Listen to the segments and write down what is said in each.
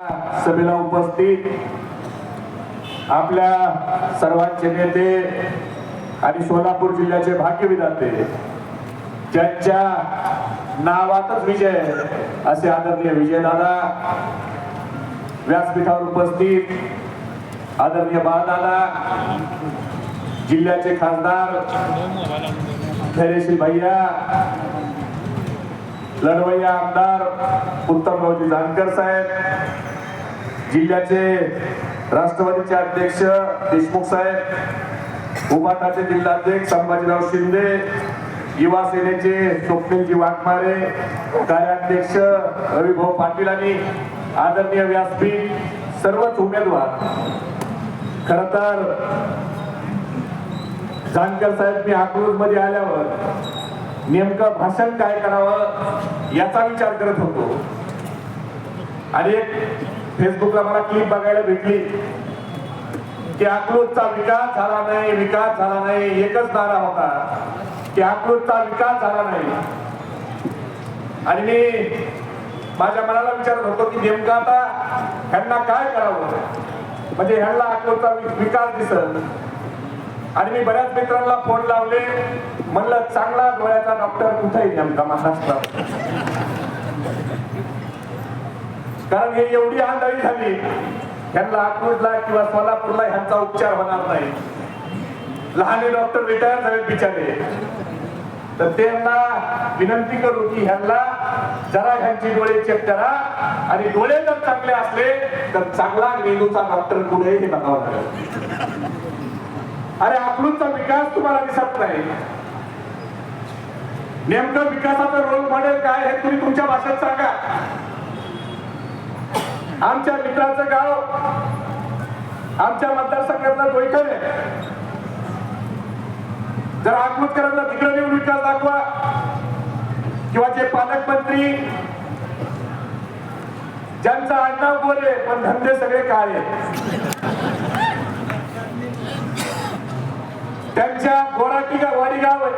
सभेला उपस्थित आपल्या सर्वांचे नेते आणि सोलापूर जिल्ह्याचे भाग्यविधाते ज्यांच्या नावातच विजय असे आदरणीय विजयदादा व्यासपीठावर उपस्थित आदरणीय बाळदादा जिल्ह्याचे खासदार धैर्यशील भैया लढवय्या आमदार उत्तमरावजी जानकर साहेब जिल्ह्याचे राष्ट्रवादीचे अध्यक्ष देशमुख साहेब उबाटाचे जिल्हाध्यक्ष संभाजीराव शिंदे युवा सेनेचे स्वप्नीलजी वाघमारे कार्याध्यक्ष रविभाऊ पाटील आणि आदरणीय व्यासपीठ सर्वच उमेदवार. खर तर जानकर साहेब मी अकलूजमध्ये आल्यावर नेमकं भाषण काय करावं याचा विचार करत होतो. आणि एक फेसबुकला मला क्लिप बघायला भेटली. की अकलूजचा विकास झाला नाही विकास झाला नाही एकच नारा होता. की अकलूजचा विकास झाला नाही. आणि मी माझ्या मनाला विचारत होतो की नेमकं आता ह्यांना काय करावं? म्हणजे ह्यांना अकलूजचा विकास दिसल. आणि मी बऱ्याच मित्रांना फोन लावले. म्हणलं चांगला डोळ्याचा डॉक्टर कुठे नेमका महाराष्ट्रात? कारण हे एवढी आंधळी झाली. ह्यांना आकृतला किंवा सोलापूरला ह्यांचा उपचार होणार नाही. लहान डॉक्टर रिटायर झाले बिचारे. तर त्यांना विनंती करू की ह्यांना जरा ह्यांची डोळे चेक करा आणि डोळे जर चांगले असले तर चांगला मेंदूचा डॉक्टर पुढे हे बघावं लागेल. अरे अकलूजचा विकास तुम्हाला दिसत नाही. नेमकं विकासाचं रोल मॉडेल काय हे तुम्ही तुमच्या भाषेत सांगा. आमच्या मित्राचं गाव आमच्या मतदारसंघातला डोईकर आहे. जर अकलूजकरांना तिकडे नेऊन विकास दाखवा. किंवा जे पालकमंत्री ज्यांचं आडनाव बोले पण धंदे सगळे काय आहेत. त्यांच्या गोराटी गाव वाडी गाव आहे.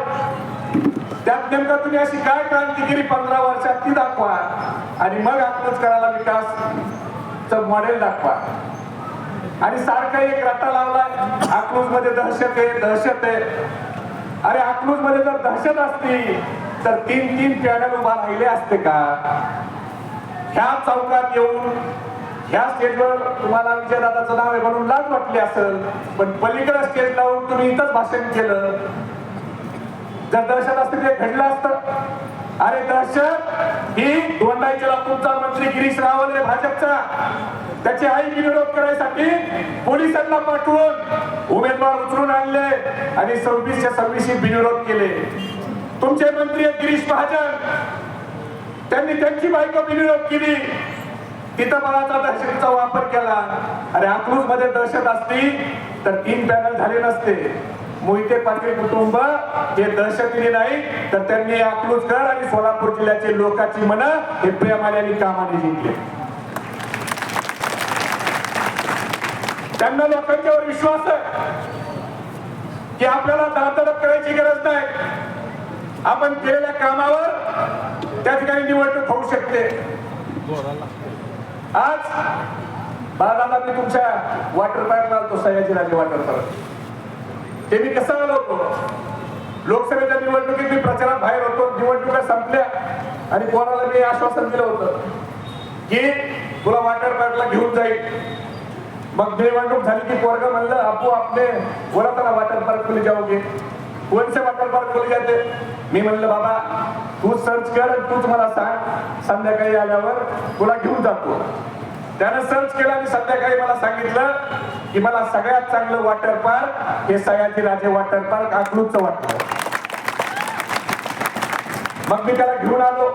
त्यात नेमका तुम्ही अशी काय क्रांतिगिरी पंधरा वर्षात ती दाखवा. आणि मग आत्मच करायला विकास. मॉडेल दाखवा. आणि सारखा एक रट्टा लावला अकलूजमध्ये दहशत आहे दहशत आहे. अरे अकलूजमध्ये जर दहशत असती तर तीन तीन पॅनल उभा राहिले असते का? ह्या चौकात येऊन ह्या स्टेजवर तुम्हाला विजयदादाचं नाव आहे म्हणून लाज वाटली असेल पण पलीकडे स्टेज लावून तुम्ही इथंच भाषण केलं. जर दहशत असते ते घडलं असतं. अरे दहशत? ही दोंडाईच्या लातूरचा मंत्री गिरीश रावल भाजपचा. त्याची आई विरोध करायसाठी पोलिसांना पाठवून उमेदवार उचलून आणले आणि सव्वीसच्या सव्वीसशे बिनविरोध केले. तुमचे मंत्री आहेत गिरीश महाजन. त्यांनी त्यांची बायको बिनविरोध केली. तिथं बळाचा दहशतीचा वापर केला. अरे अकलूजमध्ये दहशत असती तर तीन पॅनल झाले नसते. मोहिते पाटील कुटुंब हे दहशतीने नाही तर त्यांनी अकलूजकर आणि सोलापूर जिल्ह्याचे लोकांची मन हे प्रेमाने आणि कामाने जिंकले. त्यांना लोकांच्यावर विश्वास आहे की आपल्याला दातडप करायची गरज नाही. आपण केलेल्या कामावर त्या ठिकाणी निवडणूक होऊ शकते. आज बाळाला मी तुमच्या वॉटर पार्कला आलतो सयाजीराजे वॉटर पार्क ते मी कसं आलो होतो? लोकसभेच्या निवडणुकीत मी प्रचारात बाहेर होतो. निवडणुका संपल्या आणि कोणाला मी आश्वासन दिलं होतं की तुला वॉटर पार्कला घेऊन जाईल. मग निवडणूक झाली की पोरग म्हणलं आपू आपले बोला त्याला वॉटर पार्क खुले जाओगे कौन से वॉटर पार्क खुले जाते? मी म्हणलं बाबा तू सर्च कर तूच मला सांग संध्याकाळी आल्यावर तुला घेऊन जातो. त्यानं सर्च केलं आणि संध्याकाळी मला सांगितलं की मला सगळ्यात चांगलं वॉटर पार्क हे सयाजी राजे वॉटर पार्क अकलूजचं वाटलं. मग मी त्याला घेऊन आलो.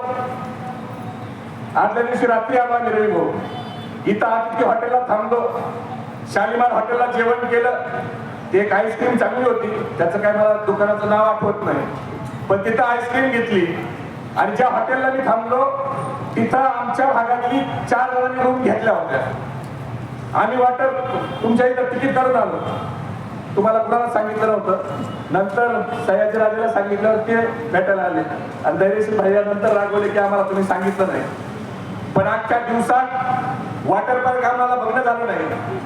आदल्या दिवशी रात्री आलो आम्ही रवी भाऊ इथं आदित्य हॉटेलला थांबलो. शालिमार हॉटेलला जेवण केलं. ते एक आईस्क्रीम चांगली होती. त्याचं काय मला दुकानाचं नाव आठवत नाही. पण तिथं आईस्क्रीम घेतली. आणि ज्या हॉटेलला मी थांबलो तिथं आमच्या भागातली चार जणांनी रूम घेतल्या होत्या. आम्ही वाटत तुमच्या इथं तिकीट करत आलो. तुम्हाला कुणाला सांगितलं नव्हतं? नंतर सयाजीराजेला सांगितल्यावर ते भेटायला आले. आणि धैर्यशील भैया नंतर रागवले की आम्हाला तुम्ही सांगितलं नाही. पण आजच्या दिवसात वॉटर पार्क आम्हाला बघणं झालं नाही.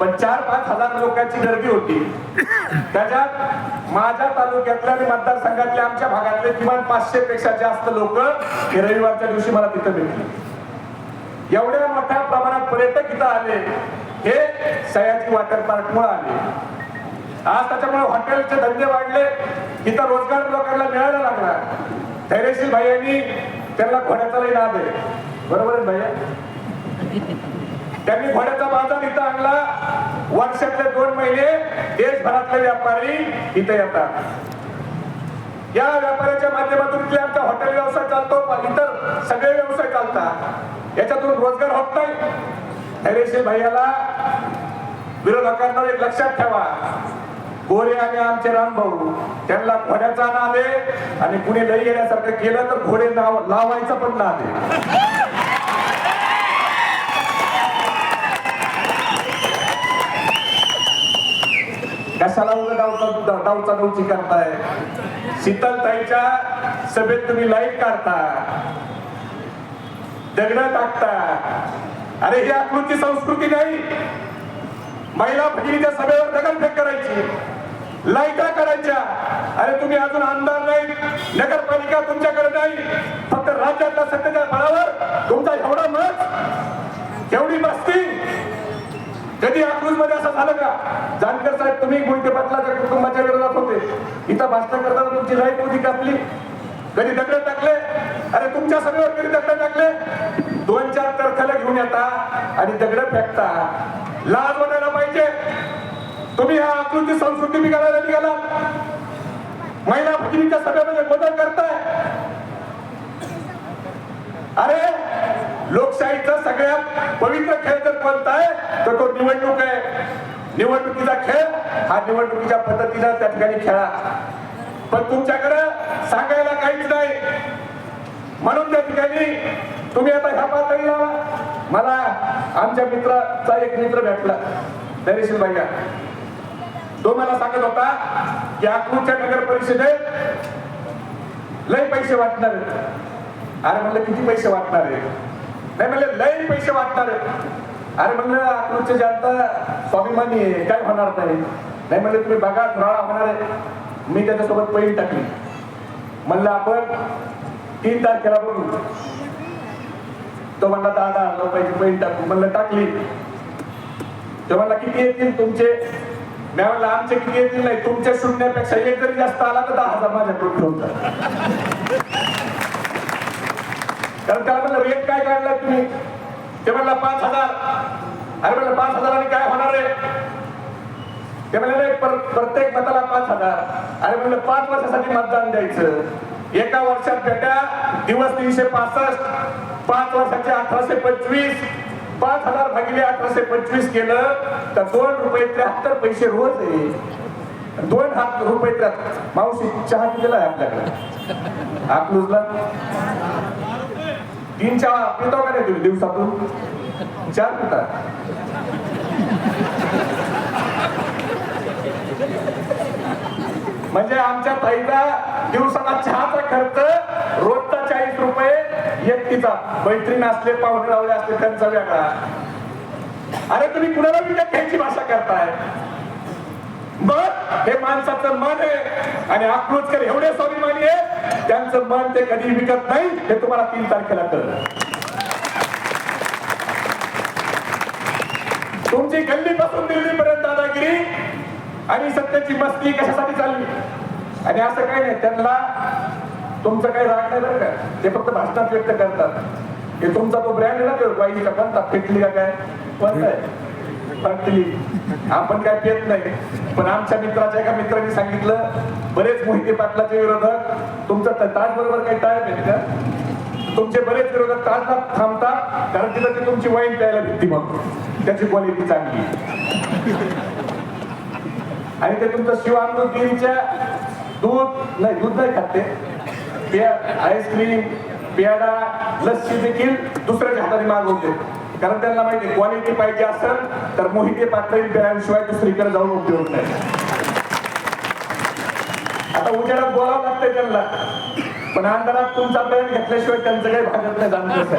पण चार पाच हजार लोकांची गर्दी होती. त्याच्यात माझ्या तालुक्यातल्या आणि मतदारसंघातल्या आमच्या भागातले किमान पाचशे पेक्षा जास्त लोक हे रविवारच्या दिवशी मला तिथं भेटले. एवढ्या मोठ्या प्रमाणात पर्यटक इथं आले. हे सयाजी वॉटर पार्क मुळे आले. आज त्याच्यामुळे हॉटेलचे धंदे वाढले. इथं रोजगार लोकांना मिळायला लागला. धैर्यशील भाई त्यांना घोड्याचा नाद आहे. बरोबर आहे भैया त्यांनी घोड्याचा बाजार इथं आणला. वर्षातले दोन महिने देशभरातले व्यापारी इथे येतात. या व्यापाऱ्याच्या माध्यमातून आमचा हॉटेल व्यवसाय चालतो. इतर सगळे व्यवसाय चालतात. याच्यातून रोजगार होत नाही. धैर्यशील भैयाला विरोधकांना एक लक्षात ठेवा. गोरे आणि आमचे रामभाऊ त्यांना घोड्याचा नाद आहे आणि कुणी लई येण्यासारखं केलं तर घोडे नाव लावायचं पण नाद आहे. कशाला उगा डावचा डावचा डौची करताय? शीतलताईच्या सभेत तुम्ही लाइट काढता. दगड टाकतात अरे ही आकृती संस्कृती नाही. महिला भगिनीच्या सभेवर दगडफेक करायची. लाईटा करायच्या. अरे तुम्ही अजून आमदार नाही नगरपालिका तुमच्याकडे नाही. फक्त राज्यातल्या सत्तेच्या बळावर तुमचा एवढा मत एवढी बसती कधी अकलूजमध्ये असं झालं का? जानकर साहेब तुम्ही गुंटे पाटलाच्या कुटुंबाच्या विरोधात होते. इथं भाषण करताना तुमची लाइट होती कापली कधी दगड टाकले? अरे तुमच्या सभेवर कधी दगड टाकले? दोन चार तरखाला घेऊन येता आणि दगड फेकता. लाज वाटायला पाहिजे. तुम्ही हा आकृती संस्कृती बिघाडायला निघाला. महिला भगिनीच्या सभेमध्ये बदल करताय. अरे लोकशाहीचा सगळ्यात पवित्र खेळ जर कोणता आहे तर तो निवडणूक आहे. निवडणुकीचा खेळ हा निवडणुकीच्या पद्धतीनं त्या ठिकाणी खेळा. पण तुमच्याकडं सांगायला काहीच नाही. म्हणून त्या ठिकाणी तुम्ही आता ह्या पातळीला मला आमच्या मित्राचा एक मित्र भेटला दरेशील भैया. तो मला सांगत होता की अकलूजच्या नगर परिषदेत लय पैसे वाटणार अरे म्हणलं किती पैसे वाटणार आहे नाही म्हणलं लय पैसे वाटणार आहेत. अरे म्हणलं जे जनता स्वाभिमानी आहे काय होणार नाही. नाही म्हणलं तुम्ही बघा धुराळा होणार आहे. मी त्याच्यासोबत पैल टाकली. म्हणलं आपण तीन तारखेला बघू. तो म्हणला दहा दहा रुपयाची पैल टाकू. म्हणलं टाकली. तो म्हणला किती येतील तुमचे? मी म्हणलं आमचे किती येतील नाही तुमच्या शून्यापेक्षा एक जरी जास्त आला तर दहा हजार माझ्याकडून ठेवतात कारण त्याला म्हणलं रेट काय काढला तुम्ही? ते म्हणला पाच हजार. अरे म्हणलं पाच हजाराने काय ते म्हणले पर- प्रत्येक मताला पाच हजार. अरे म्हणलं पाच वर्षासाठी मतदान द्यायचं. एका वर्षात बेटा दिवस तीनशे पासष्ट पाच वर्षाचे अठराशे पंचवीस. पाच हजार भागिले अठराशे पंचवीस केलं तर दोन रुपये त्र्याहत्तर पैसे रोज आहे. दोन हात रुपये मावशी चहा दिलेला आहे आपल्याकडे? अकलूजला तीन चहा पितो का नाही तुम्ही दिवसातून? चार पिता. म्हणजे आमच्या ताईचा दिवसाला चहाचा खर्च रोजचा चाळीस रुपये व्यक्तीचा मैत्रीण असले पाहुणे लावले असले त्यांचा वेगळा. अरे तुम्ही कुणाला विकत घ्यायची भाषा करताय? मग हे माणसाचं मन आहे. आणि आक्रोशकर एवढे स्वाभिमानी आहे त्यांचं मन ते कधी विकत नाही हे तुम्हाला तीन तारखेला कळलं. तुमची गल्लीपासून दिल्लीपर्यंत दादागिरी आणि सत्याची मस्ती कशासाठी चालली? आणि असं काही नाही त्यांना तुमचं काही राग नाही बरं का. ते फक्त भाषणात व्यक्त करतात. हे तुमचा तो ब्रँड ना तो वाईचा कोणता फेटली का काय? कोणता फाटली आपण काय पेत नाही. पण आमच्या मित्राच्या एका मित्राने सांगितलं बरेच मोहिते पाटलाचे विरोधक तुमचं ताज बरोबर काही टाळत आहेत का? तुमचे बरेच विरोधक ताजला थांबतात कारण तिथं ते तुमची वाईन प्यायला भेटती मग. त्याची क्वालिटी चांगली. आणि ते तुमचं शिवामृत गिरीच्या दूध नाही दूध नाही खाते पेया आईस्क्रीम पेडा लस्सी देखील दुसऱ्याच्या हाताने मागवते कारण त्यांना माहिती क्वालिटी पाहिजे असेल तर मोहिते पातळी पेयांशिवाय दुसरीकडे जाऊन उपयोग नाही. आता उजेडात बोलावं लागतंय त्यांना. पण अंधारात तुमचा पेन घेतल्याशिवाय त्यांचं काही भागत नाही जाणून कसं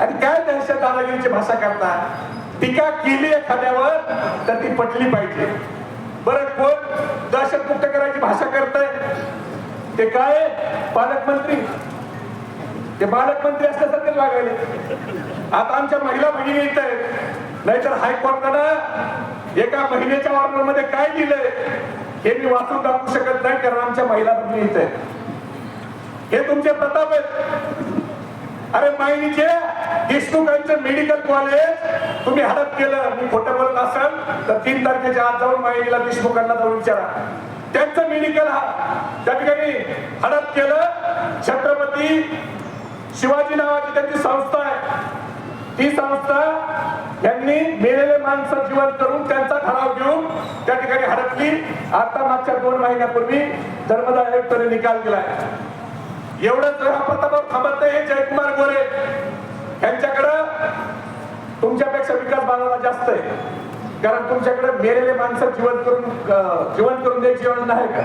आणि काय दहशत दादागिरीची भाषा करता? टीका केली एखाद्यावर तर ती पटली पाहिजे. बरं कोण दहशत मुक्त करायची भाषा करताय? ते काय? पालकमंत्री. ते पालकमंत्री असल्यासारखे लागले आता आमच्या महिला भगिनी येत आहेत. नाहीतर हायकोर्टानं एका महिन्याच्या ऑर्डरमध्ये काय दिलंय हे मी वाचून दाखवू शकत नाही कारण आमच्या महिला भगिनी येत आहेत. हे तुमचे प्रताप आहेत. अरे मायनीचे देशमुखांचं मेडिकल कॉलेज तुम्ही हडप केलं मी खोटं बोलत असाल तर तीन तारखेच्या आत जाऊन मायनीला देशमुखांना जाऊन विचारा. त्यांचं मेडिकल हा त्या ठिकाणी हडप केलं छत्रपती शिवाजी नावाची त्यांची संस्था आहे. ती संस्था यांनी मेलेले माणसं जीवन करून त्यांचा ठराव घेऊन त्या ठिकाणी हडपली. आता मागच्या दोन महिन्यापूर्वी धर्मदाय आयुक्तांनी निकाल दिलाय. एवढंच हा थांबत नाही हे जयकुमार गोरे. यांच्याकडं तुमच्यापेक्षा विकास बांधायला जास्त आहे. कारण तुमच्याकडे मेलेले माणसं जीवन करून जीवन करून द्यायची योजना नाही का?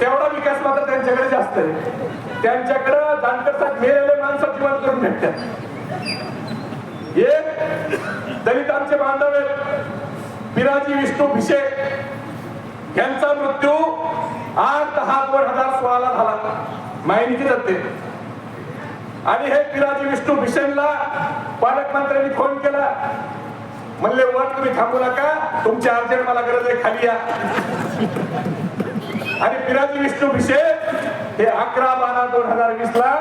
तेवढा विकास मात्र त्यांच्याकडे जास्त आहे. त्यांच्याकडं जानकर साहेब मेलेले माणसं जीवन करून भेटतात. एक दलित आमचे बांधव आहेत. पिराजी विष्णू भिशे यांचा मृत्यू आठ दहा दोन हजार सोळाला झाला. माहिती जाते. आणि हे पिराजी विष्णू भीषणला पालकमंत्र्यांनी फोन केला. म्हणले वर तुम्ही थांबू नका. तुमची अर्जंट मला गरज आहे खाली या. आणि पिराजी विष्णू भीषण हे अकरा बारा दोन हजार वीस ला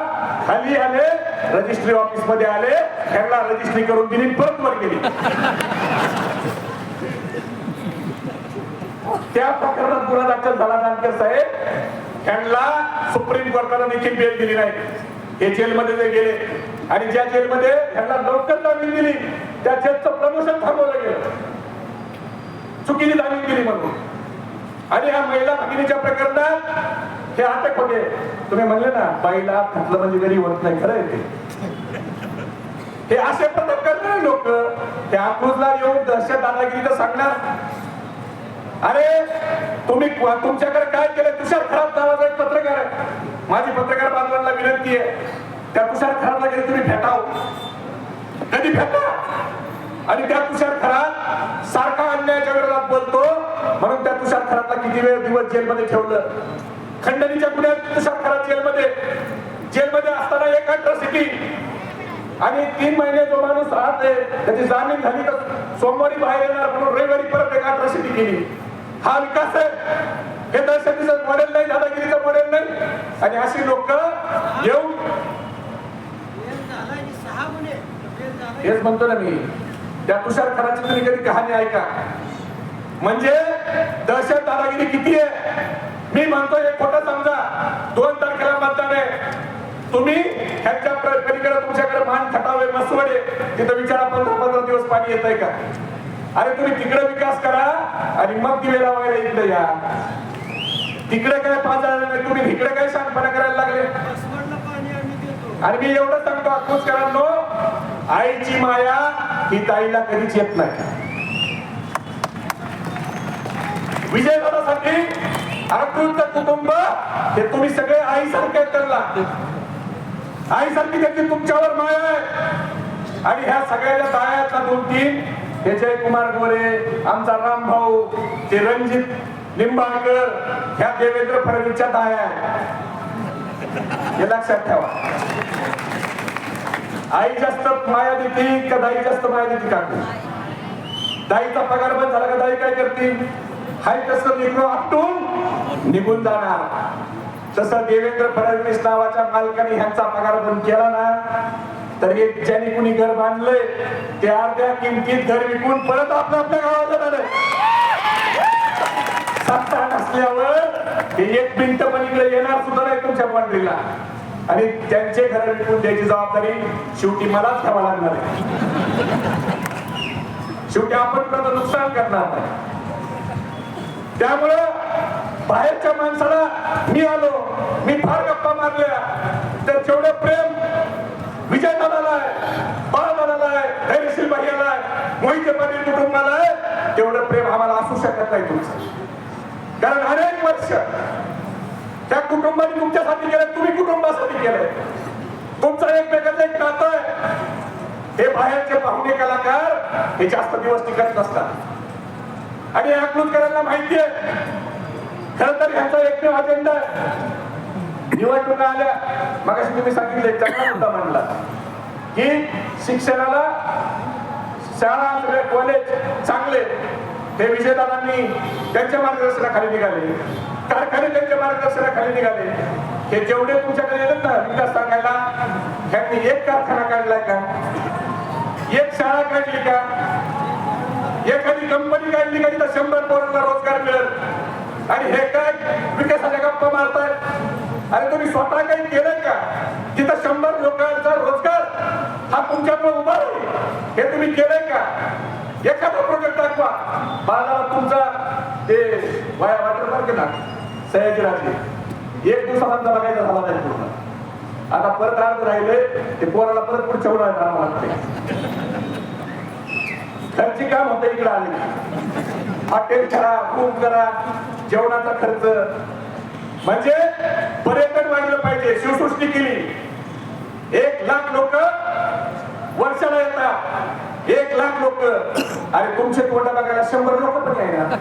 खाली आले रजिस्ट्री ऑफिसमध्ये आले. त्यांना रजिस्ट्री करून दिली परत वर गेली. त्या प्रकरणात गुन्हा दाखल झाला जानकर साहेब. त्यांना सुप्रीम कोर्टानं देखील बेल दिली नाही. हे जेलमध्ये जे गेले आणि ज्या जेलमध्ये त्यांना लवकर जामीन दिली त्या जेलचं प्रमोशन थांबवलं गेलं. चुकीची जामीन दिली म्हणून. आणि ह्या महिला भगिनीच्या प्रकरणात हे अटक होते. तुम्ही म्हणले ना बाईला घातलं म्हणजे घरी होत नाही खरं येते हे असे प्रकार करणारे लोक त्या अकलूजला येऊन दहशत दादागिरी तर सांगणार. अरे तुम्ही तुमच्याकडे काय केलं तुषार खराब नावाचा एक पत्रकार आहे. माझी पत्रकार बांधवांना विनंती आहे. त्या तुषार खराबला कधी तुम्ही भेटाव. कधी भेटा? आणि त्या तुषार खराब सारखा अन्यायाच्या विरोधात बोलतो. म्हणून त्या तुषार खराबला किती वेळ दिवस जेलमध्ये ठेवलं? खंडणीच्या गुन्ह्यात तुषार खराब जेलमध्ये. जेलमध्ये असताना एक अट्रॉसिटी आणि तीन महिने जो माणूस राहते त्याची जामीन झाली तर सोमवारी बाहेर येणार म्हणून रविवारी परत एक अट्रॉसिटी केली. हा विकास आहे. हे दहशतीचं मॉडेल नाही दादागिरीचं मॉडेल नाही. आणि अशी लोक येऊन हेच म्हणतो ना मी. त्या तुषार खराची तुम्ही कधी कहाणी ऐका? म्हणजे दहशत दादागिरी किती आहे? मी म्हणतो हे खोटं समजा. दोन तारखेला मतदान आहे. तुम्ही ह्यांच्या प्र- पलीकडे तुमच्याकडे मान खटावे मसवडे तिथं विचारा पंधरा पंधरा दिवस पाणी येत आहे का? अरे तुम्ही तिकडे विकास करा आणि मग दिवे लावायला इकडे या. तिकडे काय पाच नाही तुम्ही तिकडे काय शांतपणा करायला लागले? आणि मी एवढं सांगतो अकुसकरांनो आईची माया ही ताईला कधीच येत नाही. विजय बघासाठी अरे अकृत कुटुंब हे तुम्ही सगळे आईसारखे त्यांना आईसारखी त्याची तुमच्यावर माया आहे. आणि ह्या सगळ्याला दायातला दोन तीन हे जयकुमार गोरे आमचा राम भाऊ ते रणजित निंबाळकर ह्या देवेंद्र फडणवीसच्या दाया हे लक्षात ठेवा. आई जास्त माया देते का दाई जास्त माया देते का? दाईचा पगार बंद झाला का दाई काय करते? हाय तसं निघलो आपटून निघून जाणार. तसं देवेंद्र फडणवीस नावाच्या मालकाने ह्यांचा पगार बंद केला ना तर एक ज्यांनी कुणी घर बांधलंय ते अर्ध्या किमतीत घर विकून परत आपल्या आपल्या गावाला झालं सत्ता नसल्यावर हे एक मिनिट पण इकडे येणार सुद्धा नाही तुमच्या पांढरीला आणि त्यांचे घर विकून द्यायची जबाबदारी शेवटी मलाच घ्यावा लागणार आहे. शेवटी आपण त्याचं नुकसान करणार नाही. त्यामुळं बाहेरच्या माणसाला मी आलो मी फार गप्पा मारल्या तर जेवढं प्रेम विजय दादाला आहे बाळ दादाला आहे धैर्यशील भैयाला आहे मोहिते पाटील कुटुंबाला आहे तेवढं प्रेम आम्हाला असू शकत नाही तुमचं. कारण अनेक वर्ष त्या कुटुंबाने तुमच्यासाठी केलं तुम्ही कुटुंबासाठी केलं तुमचं एकमेकाचं एक नातं आहे. हे बाहेरचे पाहुणे कलाकार हे जास्त दिवस टिकत नसतात. आणि अकलूजकरांना माहिती आहे खर तर ह्याचा एकमेव अजेंडा आहे. निवडणुका आल्या. मग तुम्ही सांगितले चांगला मुद्दा म्हणला की शिक्षणाला शाळा सगळे कॉलेज चांगले. हे विजयदारांनी त्यांच्या मार्गदर्शनाखाली निघाले. कारखाने त्यांच्या मार्गदर्शनाखाली निघाले. हे जेवढे तुमच्याकडे येतात ना विकास सांगायला त्यांनी एक कारखाना काढलाय का? एक शाळा काढली का? एखादी कंपनी काढली का? तिथं शंभर पोरांना रोजगार मिळेल. आणि हे काय? विकासाच्या गप्पा मारतात अरे तुम्ही स्वतः काही केलं का? तिथं शंभर लोकांचा रोजगार हा तुमच्यामुळे उभा राहील हे तुम्ही केलंय का? एखादा प्रोजेक्ट दाखवा. बाजारात तुमचा ते वाया वॉटर पार्क ना? सयाजी राजे एक दिवसानंतर बघायचा झाला नाही पूर्ण. आता परत अर्ध राहिले ते पोराला परत पुढच्या उन्हाळ्यात आणावं लागते खर्ची काम होतं इकडे आले. हॉटेल करा रूम करा जेवणाचा खर्च. म्हणजे पर्यटन वाढलं पाहिजे शिवसृष्टी केली. एक लाख लोक वर्षाला येतात. एक लाख लोक. अरे तुमचे तोंड बघायला शंभर लोक पण येणार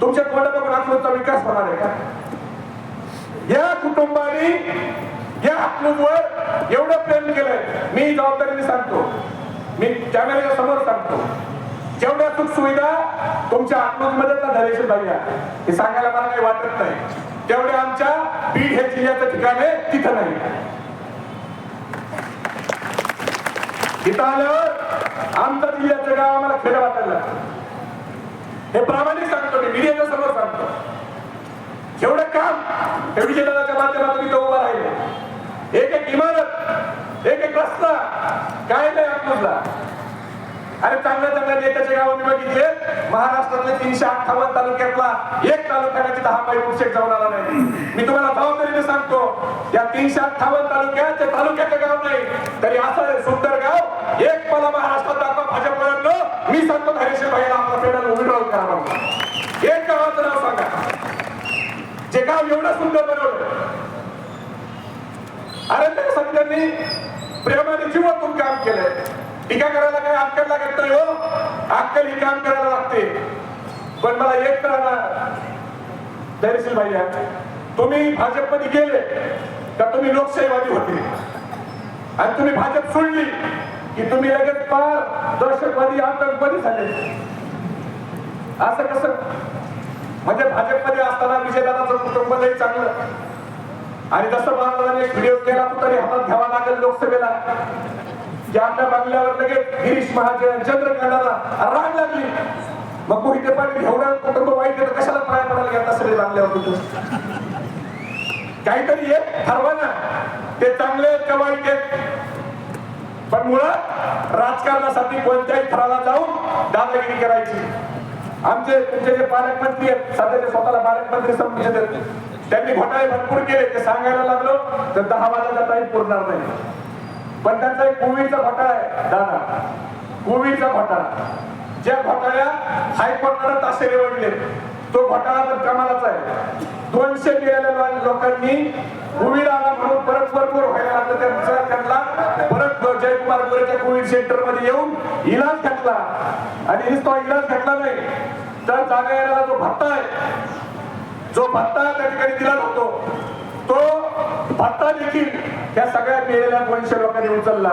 तुमच्या तोंड बघून अकलूजचा विकास होणार आहे का? या कुटुंबाने या अकलूजवर एवढं प्रेम केलंय. मी जबाबदारीने सांगतो. मी कॅमेऱ्याच्या समोर सांगतो. जेवढ्या सुख सुविधा तुमच्या अकलूजमध्ये मध्ये झाल्या भैया हे सांगायला मला काही वाटत नाही. तेवढ्या आमच्या बीड हे जिल्ह्याचं ठिकाण आहे तिथं नाही. इथं आल्यावर आमच्या जिल्ह्याचं गाव आम्हाला खेळ वाटायला हे प्रामाणिक सांगतो मी मीडियाच्या समोर सांगतो. एवढं काम हे जनाच्या माध्यमातून इथं उभा राहिले. एक एक इमारत एक एक रस्ता काय नाही अकलूजला अरे चांगल्या चांगल्या नेत्याच्या गाव मी बघितले. महाराष्ट्रातले तीनशे अठ्ठावन्न तालुक्यातला एक तालुक्याची दहा पाय पुरुषेक जाऊन आला नाही. मी तुम्हाला जबाबदारीने सांगतो या तीनशे अठ्ठावन्न तालुक्यात ते तालुक्याचं गाव नाही. तरी असं सुंदर गाव एक मला महाराष्ट्रात दाखवा भाजपवाल्यांनो मी सांगतो हरीशे भाईला आपला पेडाला उभी राहून करा एक गावाचं नाव सांगा. जे गाव एवढं सुंदर बनवलं. अरण्य समित्यांनी प्रेमाने जीवातून काम केलंय. टीका करायला काय अक्कल लागत नाही हो. अक्कल ही काम करायला लागते. पण मला एक करा धैर्यशील भाई तुम्ही भाजपमध्ये गेले तर तुम्ही लोकशाहीवादी होते? आणि तुम्ही भाजप सोडली की तुम्ही लगेच पार दहशतवादी आतंकवादी झाले. असं कसं? म्हणजे भाजपमध्ये असताना विजयदादाचं कुटुंब नाही चांगलं. आणि जसं बांधवाने एक व्हिडिओ केला तो तरी हातात घ्यावा लागेल लोकसभेला. की आपल्या लगेच गिरीश महाजन चंद्रकांताला राग लागली. मग कोणी ते पाणी घेऊन कुटुंब वाईट येतं कशाला पाया पडायला घेता सगळे बांधल्यावर तुझं काहीतरी एक ठरवा ना ते चांगले आहेत का वाईट आहेत? पण मुळात राजकारणासाठी कोणत्याही थराला जाऊन दादागिरी करायची. आमचे तुमचे जे पालकमंत्री आहेत सध्याचे स्वतःला पालकमंत्री समजू त्यांनी घोटाळे भरपूर केले ते सांगायला लागलो तर दहा वाजता टाईम पुरणार नाही. पण त्यांचा एक कोविडचा घोटाळा आहे दादा. कोविडचा घोटाळा. ज्या घोटाळ्यात हायकोर्टानं तासे निवडले तो घोटाळा तर कमालाच आहे. दोनशे मिळालेल्या लोकांनी कोविड आला म्हणून परत भरपूर व्हायला लागलं त्यांचा त्यांना. परत जयकुमार गोरेच्या कोविड सेंटरमध्ये येऊन इलाज घेतला. आणि तो इलाज घेतला नाही. तर जागा यायला जो भत्ता आहे जो भत्ता त्या ठिकाणी दिला जातो तो भत्ता देखील त्या सगळ्या मेलेल्या दोनशे लोकांनी उचलला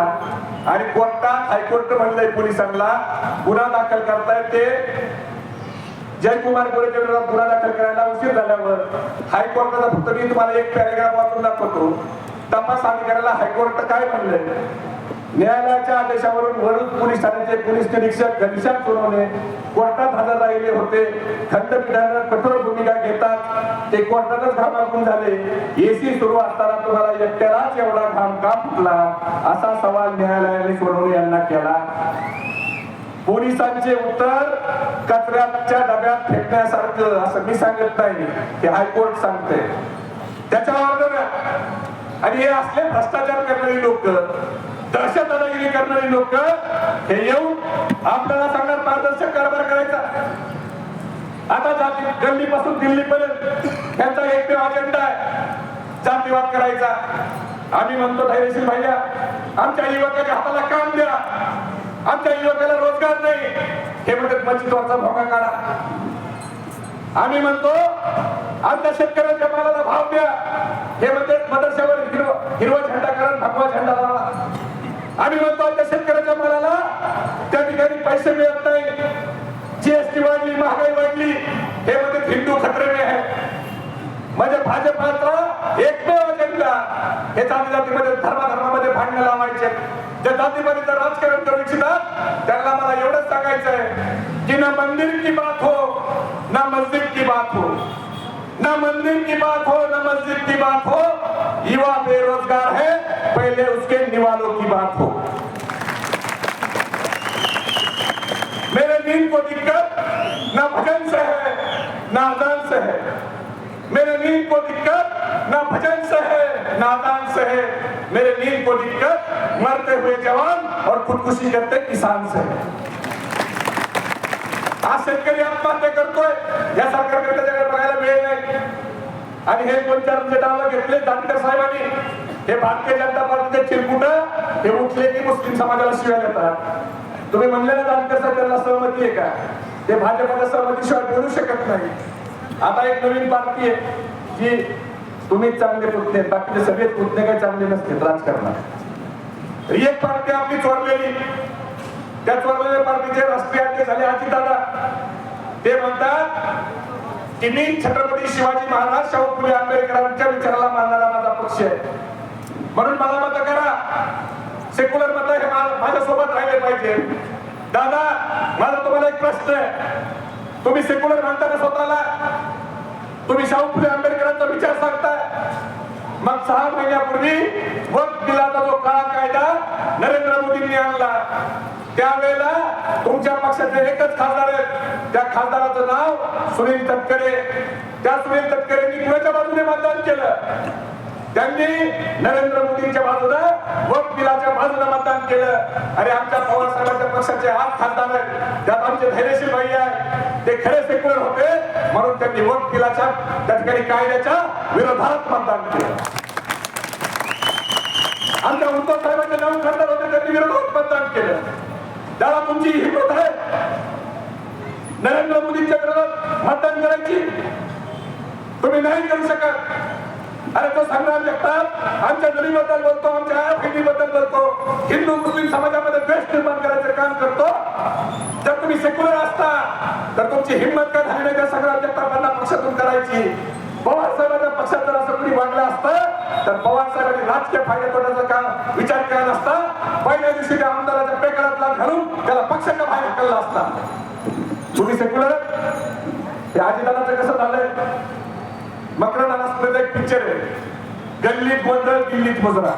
आणि कोर्टात हायकोर्ट म्हणलंय पोलिसांना गुन्हा दाखल करतायत ते. जयकुमार गोरेच्या विरोधात गुन्हा दाखल करायला उशीर झाल्यावर हायकोर्टाचा फक्त मी तुम्हाला एक पॅरेग्राफ वाचून दाखवतो. तपास अधिकाऱ्याला हायकोर्ट काय म्हणलंय? न्यायालयाच्या आदेशावरून वरुड पोलिसांनी ठाण्याचे पोलीस निरीक्षक घनश्याम सोनवणे कोर्टात हजर राहिले होते. खंडपीठानं कठोर भूमिका घेतात. ते कोर्टातच घामाकून झाले. एसी सुरू असताना तुम्हाला एकट्यालाच एवढा घाम का फुटला? असा सवाल न्यायालयाने सोनवणे यांना केला. पोलिसांचे उत्तर कचऱ्याच्या डब्यात फेकण्यासारखं असं मी सांगत नाही. हे हायकोर्ट सांगते त्याच्यावर आणि हे असले भ्रष्टाचार करणारी लोक दहशतगिरी करणारी लोक हे येऊन आपल्याला सांगणार पारदर्शक कारभार करायचा. आता जाती गल्लीपासून दिल्लीपर्यंत त्यांचा एकमेव अजेंडा आहे. जातीवाद करायचा. आम्ही म्हणतो धैर्यशील भैया आमच्या युवकाच्या हाताला काम द्या. आमच्या युवकाला रोजगार नाही. हे म्हणतात मच्छीद्वारचा भोगा काढा. आम्ही म्हणतो आमच्या शेतकऱ्याच्या मालाला भाव द्या. हे म्हणते मदरशावर हिरवा हिरवा झेंडा करा भगवा झेंडा लावा. आम्ही म्हणतो आमच्या शेतकऱ्याच्या मालाला त्या ठिकाणी पैसे मिळत नाही. जीएसटी वाढली महागाई वाढली. हे म्हणते हिंदू खतरे में है म्हणजे भाजपाचा एकमेव अजेंडा हे जाती जातीमध्ये धर्माधर्मामध्ये भांडणं लावायचे. ज्या जातीमध्ये जर राजकारण करू इच्छितात त्यांना मला एवढंच सांगायचं आहे की ना मंदिर की बात हो ना मस्जिद की बात हो. ना मंदिर की बात हो, ना मस्जिद की बात हो, युवा बेरोजगार है, पहले उसके निवालों की बात हो। मेरे नींद को दिक्कत, ना भजन से है, ना अजान से है। मेरे नींद को दिक्कत, ना भजन से है, ना अजान से है। मेरे नींद को दिक्कत, मरते हुए जवान और खुदकुशी करते किसान से है। शेतकरी आत्महत्या करतोय. या सरकारकडे त्याच्याकडे बघायला वेळ नाही. आणि हे दोन चार नावं घेतले जानकर साहेबांनी. हे भारतीय जनता पार्टीचे चिरकुट हे उठले की मुस्लिम समाजाला शिवाय देतात. तुम्ही म्हणले ना जानकर साहेब त्यांना सहमती आहे का? ते भाजपच्या सहमतीशिवाय बोलू शकत नाही. आता एक नवीन पार्टी आहे जी तुम्ही चांगले पुतणे बाकीचे सगळे पुतणे काही चांगले नसतील राजकारणात. एक पार्टी आपली चोरलेली. त्या चोरलेल्या पार्टीचे राष्ट्रीय अध्यक्ष झाले अजितदादा ते म्हणतात की मी छत्रपती शिवाजी महाराज शाहू फुले आंबेडकरांच्या विचाराला मानणारा माझा पक्ष आहे. म्हणून मला मत करा. सेक्युलर मत हे माझ्या माझ्यासोबत राहिले पाहिजे. दादा माझा तुम्हाला एक प्रश्न आहे. तुम्ही सेक्युलर म्हणता ना स्वतःला? तुम्ही शाहू फुले आंबेडकरांचा विचार सांगता मग सहा महिन्यापूर्वी वक्त दिलाचा जो काळा कायदा नरेंद्र मोदींनी आणला त्यावेळेला तुमच्या पक्षाचे एकच खासदार आहेत. त्या खासदाराचं नाव सुनील तटकरे. त्या सुनील तटकरेंनी कुणाच्या बाजूने मतदान केलं? त्यांनी नरेंद्र मोदींच्या बाजूला वक्त बिलाच्या बाजूला मतदान केलं. आणि आमच्या पवार साहेबांच्या पक्षाचे आठ खासदार आहेत. त्यात आमचे धैर्यशील भाई आहे ते खरे सेक्युलर होते. म्हणून त्यांनी वक्त बिलाच्या त्या ठिकाणी कायद्याच्या विरोधात मतदान केलं. आमच्या उद्धव साहेबांचे नऊ खासदार होते त्यांनी विरोधात मतदान केलं. त्याला तुमची हिंमत आहे. नरेंद्र मोदींच्या विरोधात मतदान करायची? तुम्ही नाही करू शकत. अरे तो संग्राम जगतात आमच्या गरीबद्दल बोलतो आमच्या आया बोलतो. हिंदू मुस्लिम समाजामध्ये द्वेष निर्माण करायचं काम करतो. जर तुम्ही सेक्युलर असता तर तुमची हिंमत काय झाली नाही त्या संग्राम जगतापांना पक्षातून करायची? पवार साहेबांच्या पक्षात जर असं कुणी वागलं असतं तर पवार साहेबांनी राजकीय फायदा तोट्याचा काम विचार केला नसता. पहिल्या दिवशी त्या आमदाराच्या पेकडात घालून त्याला पक्षाच्या बाहेर हकलला असता. तुम्ही सेक्युलर हे आजीदादाचं कसं झालंय? मकरंद अनासपुरेचा एक पिक्चर आहे. गल्लीत गोंधळ दिल्लीत मजरा.